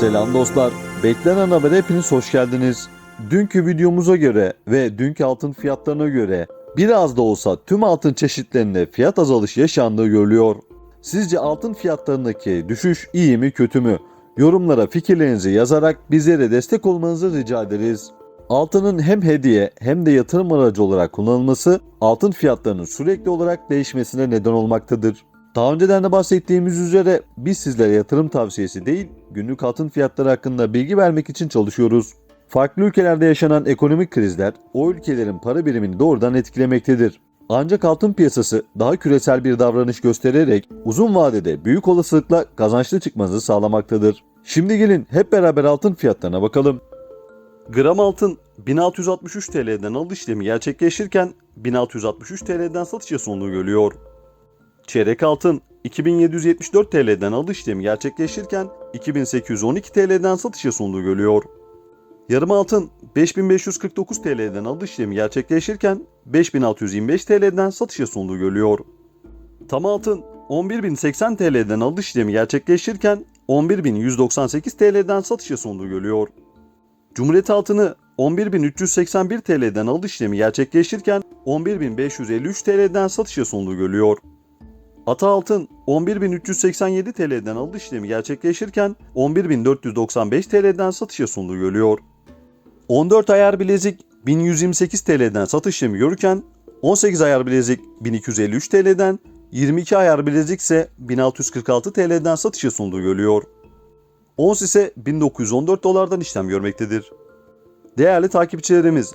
Selam dostlar. Beklenen habere hepiniz hoş geldiniz. Dünkü videomuza göre ve dünkü altın fiyatlarına göre biraz da olsa tüm altın çeşitlerinde fiyat azalışı yaşandığı görülüyor. Sizce altın fiyatlarındaki düşüş iyi mi kötü mü? Yorumlara fikirlerinizi yazarak bizlere destek olmanızı rica ederiz. Altının hem hediye hem de yatırım aracı olarak kullanılması altın fiyatlarının sürekli olarak değişmesine neden olmaktadır. Daha önceden de bahsettiğimiz üzere biz sizlere yatırım tavsiyesi değil, günlük altın fiyatları hakkında bilgi vermek için çalışıyoruz. Farklı ülkelerde yaşanan ekonomik krizler o ülkelerin para birimini doğrudan etkilemektedir. Ancak altın piyasası daha küresel bir davranış göstererek uzun vadede büyük olasılıkla kazançlı çıkmanızı sağlamaktadır. Şimdi gelin hep beraber altın fiyatlarına bakalım. Gram altın 1663 TL'den alış işlemi gerçekleşirken 1663 TL'den satışa sunduğu görülüyor. Çeyrek altın 2774 TL'den alış işlemi gerçekleşirken 2812 TL'den satışa sunduğu görülüyor. Yarım altın 5549 TL'den alış işlemi gerçekleşirken 5625 TL'den satışa sunduğu görülüyor. Tam altın 11080 TL'den alış işlemi gerçekleşirken 11198 TL'den satışa sunduğu görülüyor. Cumhuriyet altını 11.381 TL'den alış işlemi gerçekleşirken 11.553 TL'den satışa sunduğu görülüyor. Ata altın 11.387 TL'den alış işlemi gerçekleşirken 11.495 TL'den satışa sunduğu görülüyor. 14 ayar bilezik 1128 TL'den satış işlemi görürken 18 ayar bilezik 1253 TL'den 22 ayar bilezik ise 1646 TL'den satışa sunduğu görülüyor. Ons ise 1914 dolardan işlem görmektedir. Değerli takipçilerimiz,